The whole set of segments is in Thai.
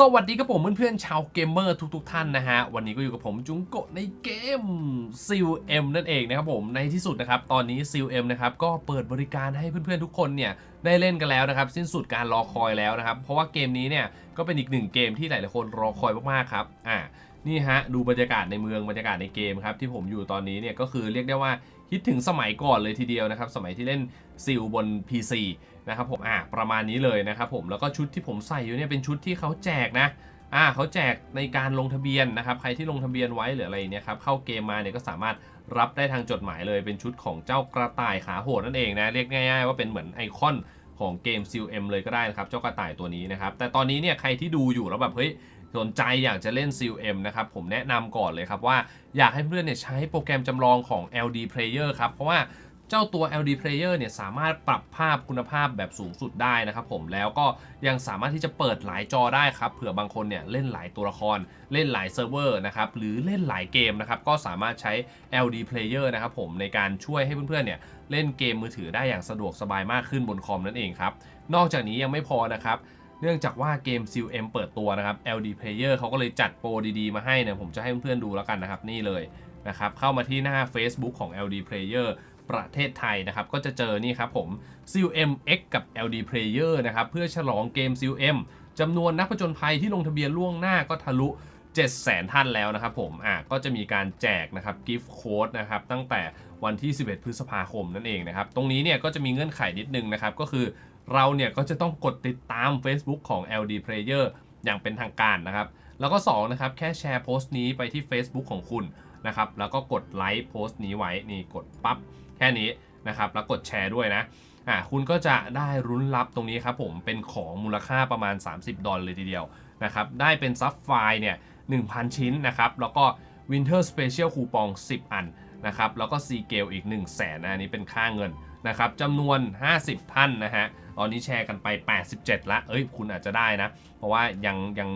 สวัสดีครับผมเพื่อนๆชาวเกมเมอร์ทุกๆท่านนะฮะ วันนี้ก็อยู่กับผมจุงโกะในเกม c l m นั่นเองนะครับผมในที่สุดนะครับ ตอนนี้ c l m นะครับก็เปิดบริการให้เพื่อนๆทุกคนเนี่ยได้เล่นกันแล้วนะครับ สิ้นสุดการรอคอยแล้วนะครับ เพราะว่าเกมนี้เนี่ยก็เป็นอีกหนึ่งเกมที่หลายๆคนรอคอยมากๆครับอ่านี่ฮะดูบรรยากาศในเมืองบรรยากาศในเกมครับที่ผมอยู่ตอนนี้เนี่ยก็คือเรียกได้ว่า คิดถึงสมัยก่อนเลยทีเดียวนะครับ สมัยที่เล่นซิลบน PC นะครับผมอ่าประมาณนี้เลยนะครับผมแล้วก็ชุดที่ผมใส่อยู่เนี่ยเป็นชุดที่เขาแจกนะอ่าเขาแจกในการลงทะเบียนนะครับ ใครที่ลงทะเบียนไว้หรืออะไรเนี่ยครับเข้าเกมมาเนี่ยก็สามารถรับได้ทางจดหมายเลยเป็นชุดของเจ้ากระต่ายขาโหดนั่นเองนะเรียกง่ายๆว่าเป็นเหมือนไอคอนของเกม CLM เลยก็ได้นะครับเจ้ากระต่ายตัวนี้นะครับแต่ตอนนี้เนี่ยใครที่ดูอยู่แล้วแบบเฮ้ย สนใจอยากจะเล่น CLM นะครับผมแนะนำก่อนเลยครับว่าอยากให้เพื่อนเนี่ยใช้โปรแกรมจำลองของ LD Player ครับ เพราะว่าเจ้าตัว LD Player เนี่ยสามารถปรับภาพคุณภาพแบบสูงสุดได้นะครับผมแล้วก็ยังสามารถที่จะเปิดหลายจอได้ครับเผื่อบางคนเนี่ยเล่นหลายตัวละคร เล่นหลายเซิร์ฟเวอร์นะครับหรือเล่นหลายเกมนะครับก็สามารถใช้ LD Player นะครับผมในการช่วยให้เพื่อนๆเนี่ยเล่นเกมมือถือได้อย่างสะดวกสบายมากขึ้นบนคอมนั่นเองครับนอกจากนี้ยังไม่พอนะครับ เนื่องจากว่าเกม CLM เปิดตัวนะครับ LD Player เขาก็เลยจัดโปรดีๆ มาให้เนี่ยผมจะให้เพื่อนๆดูแล้วกันนะครับ นี่เลยนะครับ เข้ามาที่หน้า Facebook ของ LD Player ประเทศไทยนะครับ ก็จะเจอนี่ครับผม CLM X กับ LD Player นะครับ เพื่อฉลองเกม CLM จำนวนนักผจญภัยที่ลงทะเบียนล่วงหน้าก็ทะลุ7 0 0 0 0 ท่านแล้วนะครับผม อะก็จะมีการแจกนะครับกิฟต์โค้ดนะครับตั้งแต่ วันที่ 11 พฤษภาคมนั่นเองนะครับ ตรงนี้เนี่ยก็จะมีเงื่อนไขนิดนึงนะครับ ก็คือเราเนี่ยก็จะต้องกดติดตาม Facebook ของ LD Player อย่างเป็นทางการนะครับ แล้วก็2นะครับแค่แชร์โพสต์นี้ไปที่ Facebook ของคุณนะครับ แล้วก็กดไลค์โพสต์นี้ไว้ นี่กดปั๊บแค่นี้นะครับ แล้วกดแชร์ด้วยนะ อ่า คุณก็จะได้รุ้นรับตรงนี้ครับผม เป็นของมูลค่าประมาณ 30 ดอลเลยทีเดียวนะครับ ได้เป็นซับไฟล์เนี่ย 1,000 ชิ้นนะครับ แล้วก็ Winter Special คูปอง 10 อัน นะครับแล้วก็ Sea Gale อีก 1 0 0 0 0แสนอันนี้เป็นค่าเงินนะครับจำนวน 50 ท่านนะฮะตอนนี้แชร์กันไป 87 ละเอ้ยคุณอาจจะได้นะ เพราะว่ายังยัง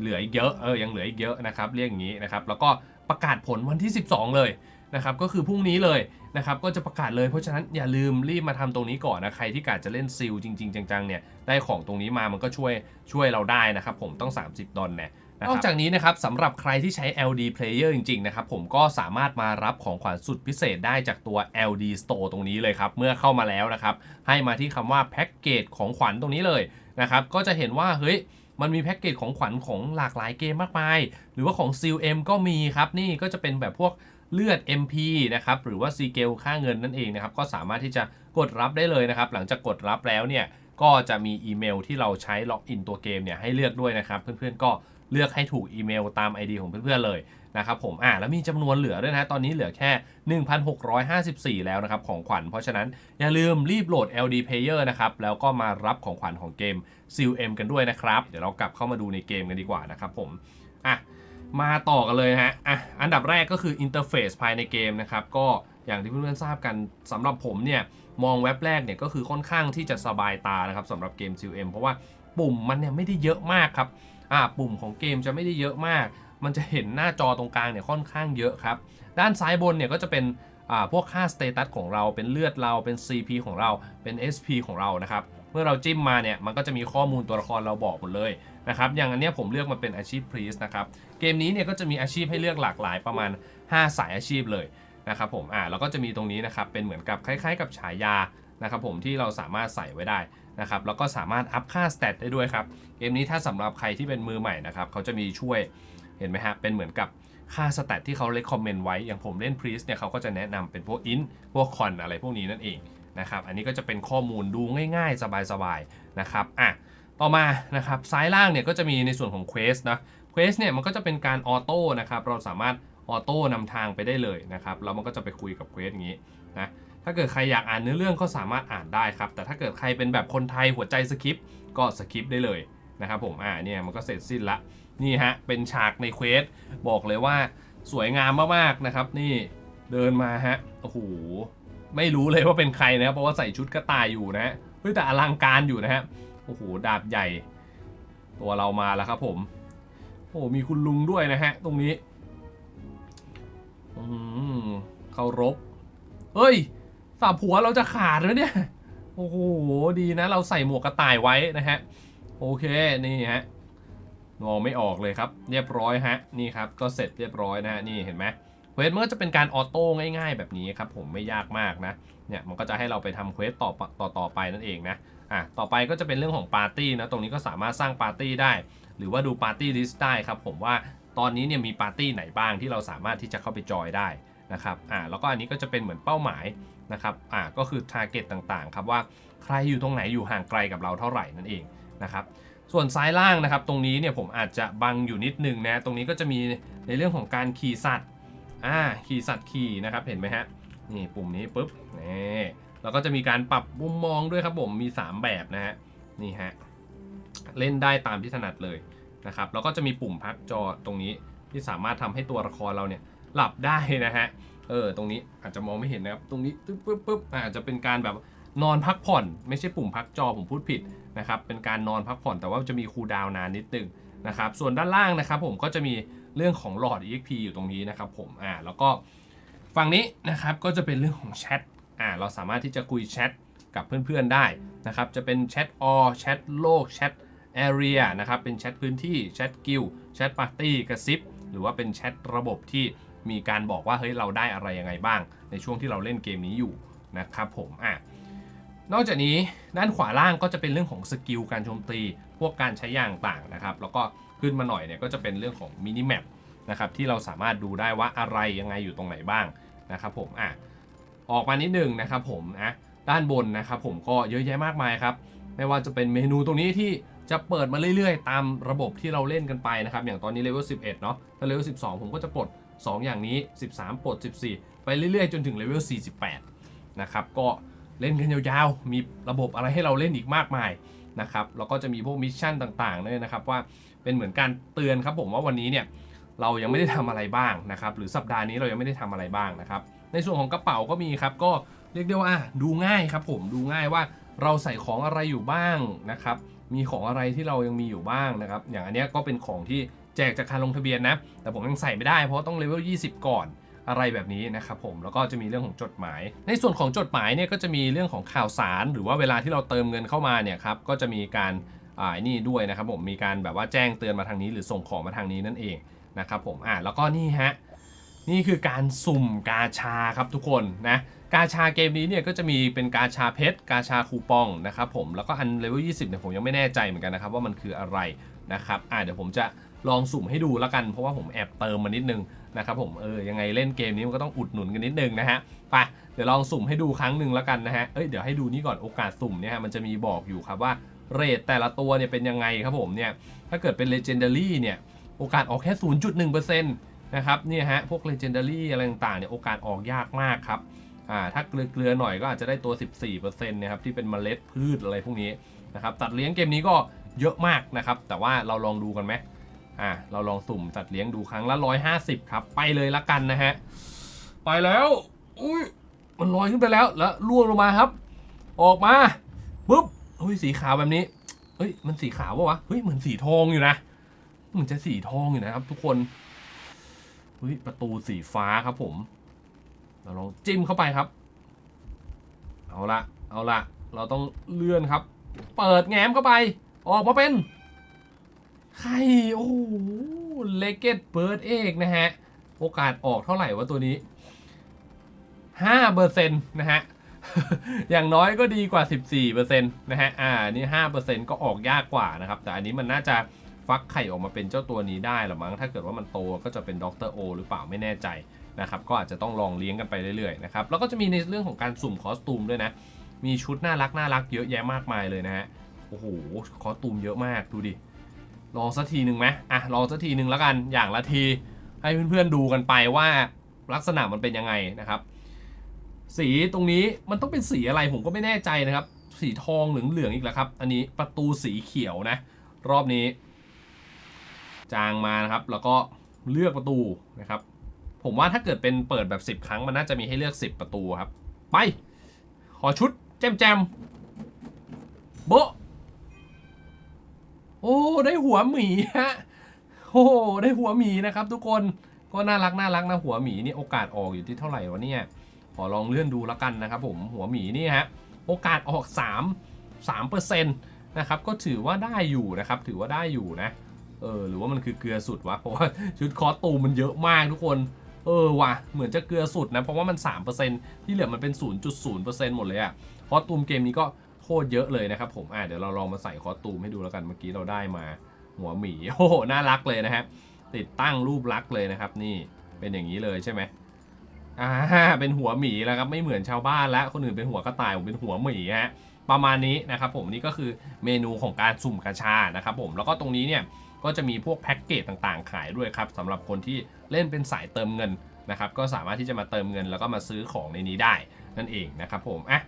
เหลืออีกเยอะเออยังเหลืออีกเยอะนะครับเรียกอย่างนี้นะครับแล้วก็ประกาศผลวันที่ 12 เลยนะครับก็คือพรุ่งนี้เลยนะครับก็จะประกาศเลยเพราะฉะนั้นอย่าลืมรีบมาทำตรงนี้ก่อนนะใครที่กาจะเล่นซิลจริง ๆ จังๆเนี่ยได้ของตรงนี้มามันก็ช่วยช่วยเราได้นะครับผมต้อง 30 ดอลเนี่ย นอกจากนี้นะครับสำหรับใครที่ใช้ LD Player จริงๆนะครับผมก็สามารถมารับของขวัญสุดพิเศษได้จากตัว LD Store ตรงนี้เลยครับ เมื่อเข้ามาแล้วนะครับ ให้มาที่คำว่าแพ็กเกจของขวัญตรงนี้เลยนะครับก็จะเห็นว่าเฮ้ยมันมีแพ็กเกจของขวัญของหลากหลายเกมมากมาย หรือว่าของ CLM ก็มีครับ นี่ก็จะเป็นแบบพวกเลือด MP นะครับหรือว่า c g a l ค่าเงินนั่นเองนะครับก็สามารถที่จะกดรับได้เลยนะครับหลังจากกดรับแล้วเนี่ย ก็จะมีอีเมลที่เราใช้ล็อกอินตัวเกมเนี่ยให้เลือกด้วยนะครับ เพื่อนๆก็เลือกให้ถูกอีเมลตาม ID ของเพื่อนๆเลยนะครับผมอ่าแล้วมีจำนวนเหลือด้วยนะตอนนี้เหลือแค่ 1,654 แล้วนะครับของขวัญ เพราะฉะนั้นอย่าลืมรีบโหลด LD Player นะครับแล้วก็มารับของขวัญของเกม CLM กันด้วยนะครับ เดี๋ยวเรากลับเข้ามาดูในเกมกันดีกว่านะครับผมอะมาต่อกันเลยฮะอะอันดับแรกก็คืออินเทอร์เฟซภายในเกมนะครับก็อย่างที่เพื่อนๆทราบกันสำหรับผมเนี่ย มองเว็บแรกเนี่ยก็คือค่อนข้างที่จะสบายตานะครับสำหรับเกม CLM เพราะว่าปุ่มมันเนี่ยไม่ได้เยอะมากครับอ่าปุ่มของเกมจะไม่ได้เยอะมาก มันจะเห็นหน้าจอตรงกลางเนี่ยค่อนข้างเยอะครับ ด้านซ้ายบนเนี่ยก็จะเป็นอ่าพวกค่าสเตตัสของเราเป็นเลือดเราเป็น CP ของเราเป็น SP ของเรานะครับเมื่อเราจิ้มมาเนี่ยมันก็จะมีข้อมูลตัวละครเราบอกหมดเลยนะครับอย่างอันเนี้ยผมเลือกมาเป็นอาชีพพรีสนะครับเกมนี้เนี่ยก็จะมีอาชีพให้เลือกหลากหลายประมาณ 5 สายอาชีพเลย นะครับผมอ่าแล้วก็จะมีตรงนี้นะครับเป็นเหมือนกับคล้ายๆ กับฉายานะครับผมที่เราสามารถใส่ไว้ได้นะครับแล้วก็สามารถอัพค่าสเตตได้ด้วยครับเกมนี้ถ้าสำหรับใครที่เป็นมือใหม่นะครับเขาจะมีช่วยเห็นไหมฮะเป็นเหมือนกับค่าสเตตที่เขาเล c คอมเมนต์ไว้อย่างผมเล่นพรีสเนี่ยเขาก็จะแนะนำเป็นพวกอินพวกคอนอะไรพวกนี้นั่นเองนะครับอันนี้ก็จะเป็นข้อมูลดูง่าย ๆ สบายๆนะครับอะต่อมานะครับซ้ายล่างเนี่ยก็จะมีในส่วนของเควสนะเควสเนี่ยมันก็จะเป็นการออโต้นะครับเราสามารถ ออโต้นำทางไปได้เลยนะครับแล้วมันก็จะไปคุยกับเควสอย่างนี้นะถ้าเกิดใครอยากอ่านเนื้อเรื่องก็สามารถอ่านได้ครับ แต่ถ้าเกิดใครเป็นแบบคนไทยหัวใจสคริปต์ก็สคริปต์ได้เลยนะครับผมอ่าเนี่ยมันก็เสร็จสิ้นละนี่ฮะเป็นฉากในเควสบอกเลยว่าสวยงามมากๆนะครับ นี่เดินมาฮะโอ้โหไม่รู้เลยว่าเป็นใครนะครับเพราะว่าใส่ชุดกระต่ายอยู่นะฮะเฮ้ยแต่อลังการอยู่นะฮะโอ้โหดาบใหญ่ ตัวเรามาแล้วครับผมโอ้โหมีคุณลุงด้วยนะฮะตรงนี้ เคารพเฮ้ยสับหัวเราจะขาดแล้วเนี่ย โอ้โห ดีนะ เราใส่หมวกกระต่ายไว้นะฮะ โอเค นี่ฮะ งอไม่ออกเลยครับ เรียบร้อยฮะ นี่ครับ ก็เสร็จเรียบร้อยนะฮะ นี่เห็นไหมเควสมันก็จะเป็นการออโต้ง่าย ๆ แบบนี้ครับ ผมไม่ยากมากนะ เนี่ยมันก็จะให้เราไปทำเควสต่อต่อต่อไปนั่นเองนะ อะ ต่อไปก็จะเป็นเรื่องของปาร์ตี้นะ ตรงนี้ก็สามารถสร้างปาร์ตี้ได้ หรือว่าดูปาร์ตี้ลิสต์ได้ครับ ผมว่าตอนนี้เนี่ยมีปาร์ตี้ไหนบ้างที่เราสามารถที่จะเข้าไปจอยได้ นะครับอ่าแล้วก็อันนี้ก็จะเป็นเหมือนเป้าหมายนะครับอ่าก็คือ t a r g e t ต่างๆครับว่าใครอยู่ตรงไหนอยู่ห่างไกลกับเราเท่าไหร่นั่นเองนะครับส่วนซ้ายล่างนะครับตรงนี้เนี่ยผมอาจจะบังอยู่นิดนึงนะตรงนี้ก็จะมีในเรื่องของการขี่สัตว์อ่าขี่สัตว์ขี่นะครับเห็นไหมฮะนี่ปุ่มนี้ปุ๊บนี่แล้วก็จะมีการปรับมุมมองด้วยครับผมมี 3 แบบนะฮะนี่ฮะเล่นได้ตามที่ถนัดเลยนะครับแล้วก็จะมีปุ่มพักจอตรงนี้ที่สามารถทำให้ตัวละครเราเนี่ย หลับได้นะฮะ เออ ตรงนี้อาจจะมองไม่เห็นนะครับ ตรงนี้ปึ๊บปึ๊บปึ๊บอาจจะเป็นการแบบนอนพักผ่อน ไม่ใช่ปุ่มพักจอผมพูดผิดนะครับ เป็นการนอนพักผ่อนแต่ว่าจะมีคูลดาวน์นานนิดนึงนะครับ ส่วนด้านล่างนะครับผมก็จะมีเรื่องของหลอด EXP อยู่ตรงนี้นะครับผม อ่า แล้วก็ฝั่งนี้นะครับก็จะเป็นเรื่องของแชท อ่า เราสามารถที่จะคุยแชทกับเพื่อนๆได้นะครับ จะเป็นแชทออแชทโลก แชท Area นะครับ เป็นแชทพื้นที่ แชทกิลแชทปาร์ตี้ กระซิบ หรือว่าเป็นแชทระบบที่ มีการบอกว่าเฮ้ยเราได้อะไรยังไงบ้าง ในช่วงที่เราเล่นเกมนี้อยู่นะครับผมอะนอกจากนี้ด้านขวาล่างก็จะเป็นเรื่องของสกิลการโจมตี พวกการใช้ย่างต่างนะครับ แล้วก็ขึ้นมาหน่อยเนี่ยก็จะเป็นเรื่องของมินิแมปนะครับที่เราสามารถดูได้ว่าอะไรยังไงอยู่ตรงไหนบ้างนะครับผมอะออกมานิดหนึงนะครับผมนะด้านบนนะครับผมก็เยอะแยะมากมายครับ ไม่ว่าจะเป็นเมนูตรงนี้ที่จะเปิดมาเรื่อยๆ ตามระบบที่เราเล่นกันไปนะครับ อย่างตอนนี้เลเวล11 เนาะถ้าเลเวล12 ผมก็จะปลด 2 อย่างนี้ 13ปลด14 ไปเรื่อยๆ จนถึงเลเวล 48 นะครับ ก็เล่นกันยาวๆ มีระบบอะไรให้เราเล่นอีกมากมายนะครับ แล้วก็จะมีพวกมิชชั่นต่างๆด้วยนะครับ ว่าเป็นเหมือนการเตือนครับผมว่าวันนี้เนี่ยเรายังไม่ได้ทำอะไรบ้างนะครับ หรือสัปดาห์นี้เรายังไม่ได้ทำอะไรบ้างนะครับ ในส่วนของกระเป๋าก็มีครับ ก็เรียกได้ว่าดูง่ายครับผมดูง่ายว่าเราใส่ของอะไรอยู่บ้างนะครับ มีของอะไรที่เรายังมีอยู่บ้างนะครับ อย่างอันนี้ก็เป็นของที่ แจกจากการลงทะเบียนนะ แต่ผมยังใส่ไม่ได้เพราะต้องเลเวล 20 ก่อนอะไรแบบนี้นะครับผมแล้วก็จะมีเรื่องของจดหมาย ในส่วนของจดหมายเนี่ยก็จะมีเรื่องของข่าวสาร หรือว่าเวลาที่เราเติมเงินเข้ามาเนี่ยครับก็จะมีการอ่านี่ด้วยนะครับผมมีการแบบว่าแจ้งเตือนมาทางนี้ หรือส่งของมาทางนี้นั่นเองนะครับผมอ่าแล้วก็นี่ฮะนี่คือการสุ่มกาชาครับทุกคนนะกาชาเกมนี้เนี่ยก็จะมีเป็นกาชาเพชรกาชาคูปองนะครับผมแล้วก็อันเลเวล20เนี่ยผมยังไม่แน่ใจเหมือนกันนะครับว่ามันคืออะไรนะครับอ่าเดี๋ยวผมจะ ลองสุ่มให้ดูแล้วกัน เพราะว่าผมแอบเติมมานิดนึงนะครับผมเออยังไงเล่นเกมนี้มันก็ต้องอุดหนุนกันนิดนึงนะฮะไปเดี๋ยวลองสุ่มให้ดูครั้งหนึ่งแล้วกันนะฮะเอ้ยเดี๋ยวให้ดูนี่ก่อนโอกาสสุ่มเนี่ยฮะมันจะมีบอกอยู่ครับว่าเรทแต่ละตัวเนี่ยเป็นยังไงครับผมเนี่ยถ้าเกิดเป็น Legendary เนี่ยโอกาสออกแค่ 0.1%นะครับเนี่ยฮะพวก Legendary อะไรต่างๆเนี่ยโอกาสออกยากมากครับอ่าถ้าเกลือๆหน่อยก็อาจจะได้ตัว 14%นะครับที่เป็นเมล็ดพืชอะไรพวกนี้นะครับตัดเลี้ยงเกมนี้ก็เยอะมากนะครับแต่ว่าเราลองดูกันไหม อ่าเราลองสุ่มตัดเลี้ยงดูครั้งละ150ครับ ไปเลยละกันนะฮะ ไปแล้วอุ้ยมันลอยขึ้นไปแล้วแล้วล่วงลงมาครับ ออกมาปุ๊บเฮ้ยสีขาวแบบนี้เฮ้ยมันสีขาวปะวะเฮ้ยเหมือนสีทองอยู่นะเหมือนจะสีทองอยู่นะครับทุกคนเฮ้ยประตูสีฟ้าครับผม เราลองจิ้มเข้าไปครับ เอาละเอาละเราต้องเลื่อนครับ เปิดแง้มเข้าไป ออกมาเป็น ไข่โอ้เลเกตเบิร์ดเอกนะฮะ โอกาสออกเท่าไหร่วะตัวนี้ห้าเปอร์เซ็นต์นะฮะ อย่างน้อยก็ดีกว่า 14เปอร์เซ็นต์นะฮะ อ่า นี่ห้าเปอร์เซ็นต์ก็ออกยากกว่านะครับ แต่อันนี้มันน่าจะฟักไข่ออกมาเป็นเจ้าตัวนี้ได้หรือมั้ง ถ้าเกิดว่ามันโตก็จะเป็นด็อกเตอร์โอหรือเปล่าไม่แน่ใจนะครับ ก็อาจจะต้องลองเลี้ยงกันไปเรื่อยๆนะครับ แล้วก็จะมีในเรื่องของการสุ่มคอสตูมด้วยนะ มีชุดน่ารักน่ารักเยอะแยะมากมายเลยนะฮะ โอ้โห คอสตูมเยอะมาก ดูดิ ลองสักทีหนึ่งไหมอะลองสักทีหนึ่งแล้วกันอย่างละทีให้เพื่อนๆดูกันไปว่าลักษณะมันเป็นยังไงนะครับ สีตรงนี้มันต้องเป็นสีอะไรผมก็ไม่แน่ใจนะครับ สีทองเหลืองๆอีกแล้วครับ อันนี้ประตูสีเขียวนะ รอบนี้ จางมานะครับ แล้วก็เลือกประตูนะครับ ผมว่าถ้าเกิดเป็นเปิดแบบ 10 ครั้งมันน่าจะมีให้เลือก 10 ประตูครับ ไป ขอชุดแจมแจมๆโบะโอ้ ได้หัวหมีฮะโอ้ได้หัวหมีนะครับ ทุกคนก็น่ารักน่ารักนะหัวหมีนี่โอกาสออกอยู่ที่เท่าไหร่วะเนี่ยขอลองเลื่อนดูแล้วกันนะครับ ผมหัวหมีนี่ฮะโอกาสออก 3 3เปอร์เซ็นต์นะครับก็ถือว่าได้อยู่นะครับ ถือว่าได้อยู่นะเออหรือว่ามันคือเกลือสุดวะเพราะว่าชุดคอสตูมมันเยอะมากทุกคนเออว่ะเหมือนจะเกลือสุดนะเพราะว่ามัน 3%ที่เหลือมันเป็น 0.0%หมดเลยอะคอสตูมเกมนี้ก็ โคตรเยอะเลยนะครับผมอะเดี๋ยวเราลองมาใส่คอสตูมให้ดูแล้วกันเมื่อกี้เราได้มาหัวหมีโอ้โหน่ารักเลยนะฮะติดตั้งรูปลักษณ์เลยนะครับ นี่เป็นอย่างนี้เลยใช่ไหมอ่าเป็นหัวหมีแล้วครับไม่เหมือนชาวบ้านแล้วคนอื่นเป็นหัวกระต่ายผมเป็นหัวหมีฮะประมาณนี้นะครับผมนี่ก็คือเมนูของการสุ่มกระชานะครับผมแล้วก็ตรงนี้เนี่ยก็จะมีพวกแพ็กเกจต่างๆ ขายด้วยครับสำหรับคนที่เล่นเป็นสายเติมเงินนะครับก็สามารถที่จะมาเติมเงินแล้วก็มาซื้อของในนี้ได้นั่นเองนะครับผมอะ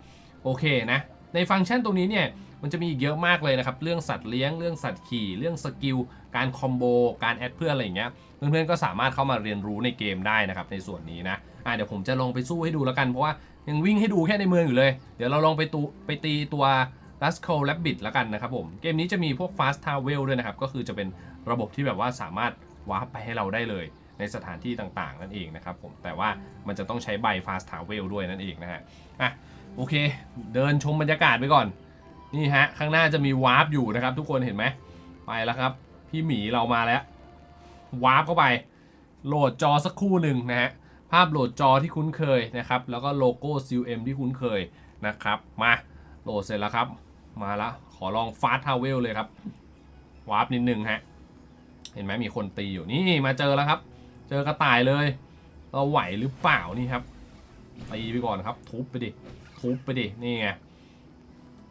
โอเคนะ ในฟังก์ชันตรงนี้เนี่ยมันจะมีอีกเยอะมากเลยนะครับ เรื่องสัตว์เลี้ยง เรื่องสัตว์ขี่ เรื่องสกิล การคอมโบ การแอดเพื่อนอะไรอย่างเงี้ย เพื่อนๆก็สามารถเข้ามาเรียนรู้ในเกมได้นะครับในส่วนนี้นะอะเดี๋ยวผมจะลองไปสู้ให้ดูแล้วกัน เพราะว่ายังวิ่งให้ดูแค่ในเมืองอยู่เลย เดี๋ยวเราลองไปตูไปตีตัว l a s c o Rabbit แล้วกันนะครับผม เกมนี้จะมีพวก Fast Travel ด้วยนะครับ ก็คือจะเป็นระบบที่แบบว่าสามารถวาร์ปไปให้เราได้เลย ในสถานที่ต่างๆ นั่นเองนะครับผมแต่ว่ามันจะต้องใช้ใบ Fast Travel ด้วยนั่นเองนะฮะอะโอเค เดินชมบรรยากาศไปก่อนนี่ฮะข้างหน้าจะมีวาร์ปอยู่นะครับ ทุกคนเห็นไหมไปแล้วครับ พี่หมีเรามาแล้ววาร์ปเข้าไป โหลดจอสักครู่หนึ่งนะฮะภาพโหลดจอที่คุ้นเคยนะครับ แล้วก็โลโก้ CM ที่คุ้นเคยนะครับ มาโหลดเสร็จแล้วครับ มาแล้วขอลอง Fast Travel เลยครับวาร์ปนิดนึงฮะเห็นไหมมีคนตีอยู่นี่มาเจอแล้วครับ เจอกระต่ายเลย เราไหวหรือเปล่านี่ครับตีไปก่อนครับ ทุบไปดิ ทุบไปดิ นี่ไง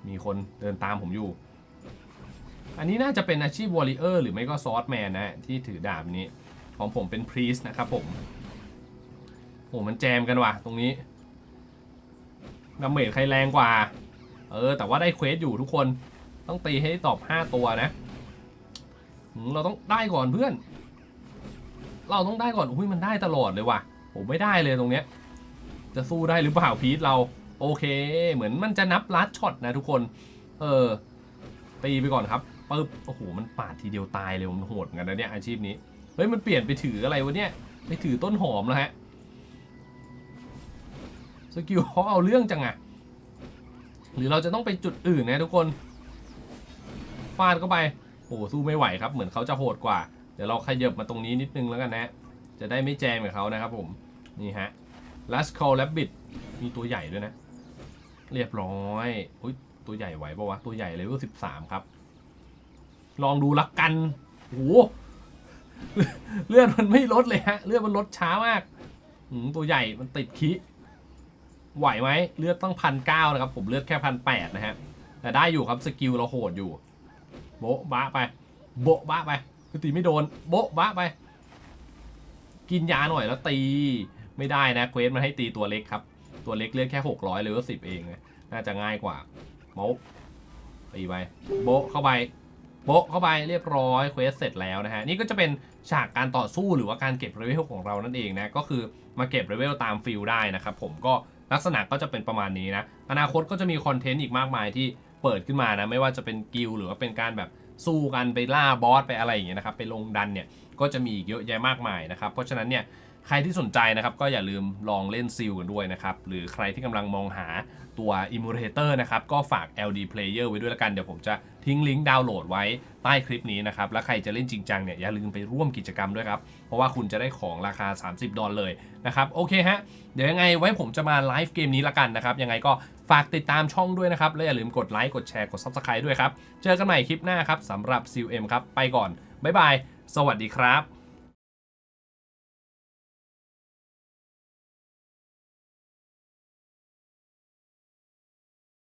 มีคนเดินตามผมอยู่ อันนี้น่าจะเป็นอาชีพวอริเออร์หรือไม่ก็ซอสแมนนะ ที่ถือดาบนี้ ของผมเป็นพรีสนะครับผมโอ้มันแจมกันว่ะ ตรงนี้ดาเมจใครแรงกว่า เออ แต่ว่าได้เควสอยู่ทุกคน ต้องตีให้ตอบ 5 ตัวนะ เราต้องได้ก่อนเพื่อน เราต้องได้ก่อนอุ้ยมันได้ตลอดเลยว่ะ ผมไม่ได้เลยตรงเนี้ย จะสู้ได้หรือเปล่าพีทเรา โอเค เหมือนมันจะนับลัดช็อตนะทุกคน เออ ตีไปก่อนครับปึ๊บ โอ้โห มันปาดทีเดียวตายเลยมันโหดเหมือนกันนะเนี่ยอาชีพนี้ เฮ้ย มันเปลี่ยนไปถืออะไรวะเนี่ย ไปถือต้นหอมแล้วฮะ สกิลเขาเอาเรื่องจังอะหรือเราจะต้องไปจุดอื่นนะทุกคน ฟาดเข้าไป โอ้สู้ไม่ไหวครับ เหมือนเขาจะโหดกว่า ดี๋ยวเราขยับมาตรงนี้นิดนึงแล้วกันนะ จะได้ไม่แจมกับเขานะครับผม นี่ฮะ Last Call Rabbit มีตัวใหญ่ด้วยนะ เรียบร้อยอุ้ยตัวใหญ่ไหวปะวะ ตัวใหญ่เลเวลสิบสามครับ ลองดูละกันโหเลือดมันไม่ลดเลยฮะ เลือดมันลดช้ามากหืมตัวใหญ่มันติดคิไหวไหมเลือดต้องพันเก้านะครับ ผมเลือดแค่พันแปดนะฮะ แต่ได้อยู่ครับสกิลเราโหดอยู่ โบ๊ะบ้าไป โบ๊ะบ้าไป คือตีไม่โดน โบ๊ะบ้าไป กินยาหน่อยแล้วตีไม่ได้นะเควสมันให้ตีตัวเล็กครับ ตัวเล็กเลือดแค่ 600เลยว่าสิบเอง น่าจะง่ายกว่าโบ๊ะตีไปโบ๊ะเข้าไปโบ๊ะเข้าไปเรียบร้อยเควสเสร็จแล้วนะฮะนี่ก็จะเป็นฉากการต่อสู้หรือว่าการเก็บเลเวลของเรานั่นเองนะก็คือมาเก็บเลเวลตามฟิลได้นะครับผมก็ลักษณะก็จะเป็นประมาณนี้นะอนาคตก็จะมีคอนเทนต์อีกมากมายที่เปิดขึ้นมานะไม่ว่าจะเป็นกิลหรือว่าเป็นการแบบ สู้กันไปล่าบอสไปอะไรอย่างเงี้ยนะครับไปลงดันเนี่ยก็จะมีอีกเยอะแยะมากมายนะครับ เพราะฉะนั้นเนี่ยใครที่สนใจนะครับก็อย่าลืมลองเล่นซิลกันด้วยนะครับ หรือใครที่กำลังมองหาตัว Emulator นะครับ ก็ฝาก LD Player ไว้ด้วยละกัน เดี๋ยวผมจะทิ้งลิงก์ดาวน์โหลดไว้ใต้คลิปนี้นะครับ แล้วใครจะเล่นจริงจังเนี่ยอย่าลืมไปร่วมกิจกรรมด้วยครับ เพราะว่าคุณจะได้ของราคา 30 ดอลเลยนะครับ โอเคฮะ เดี๋ยวยังไงไว้ผมจะมาไลฟ์เกมนี้ละกันนะครับ ยังไงก็ ฝากติดตามช่องด้วยนะครับ และอย่าลืมกดไลค์กดแชร์กด Subscribe ด้วยครับ เจอกันใหม่คลิปหน้าครับสำหรับ CM ครับ ไปก่อน บ๊ายบาย สวัสดีครับ